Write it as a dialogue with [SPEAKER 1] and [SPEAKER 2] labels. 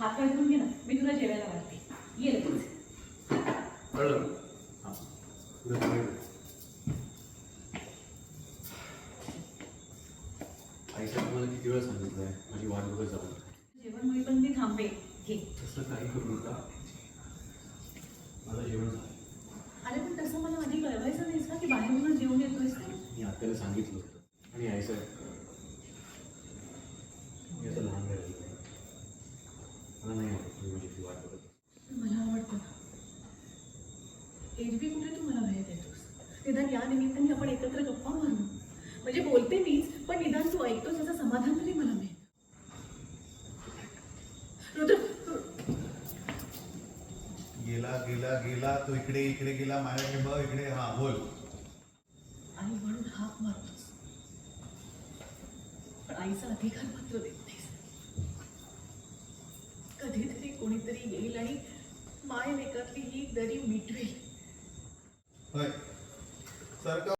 [SPEAKER 1] हात पाय धुवून घे ना. मी तुला जेवायला वाटते ये लगेच
[SPEAKER 2] कळलं? हां. किती वेळा सांगितलंय माझी वाट बघत जाऊ
[SPEAKER 1] जेवण होईपर्यंत मी थांबे घे.
[SPEAKER 2] तसं काही करू नका. मला जेवण झालं.
[SPEAKER 1] अरे पण तसं मला आधी कळवायचं नाहीस का की बाहेरूनच जेवण येतोयस ते?
[SPEAKER 2] मी आत्याला सांगितलं होतं. आणि मी मला नाही आवडत. तुम्ही माझी ती वाट बघत
[SPEAKER 1] मला आवडतं एरवी कुठे तू मला देतोस निदान या निमित्ताने आपण एकत्र गप्पा मारू. म्हणजे बोलते मीच पण निदान तू ऐकतोस याचं समाधान तरी मला मिळेल.
[SPEAKER 3] गेला गेला गेला तो इकडे इकडे गेला माझ्याकडे बघ इकडे हा बोल.
[SPEAKER 1] आई म्हणून हाक मारतोस. पण आईचा अधिकार मात्र देत नाहीस. कधीतरी कोणीतरी येईल आणि माय लेखातली ही दरी मिटवी सरकार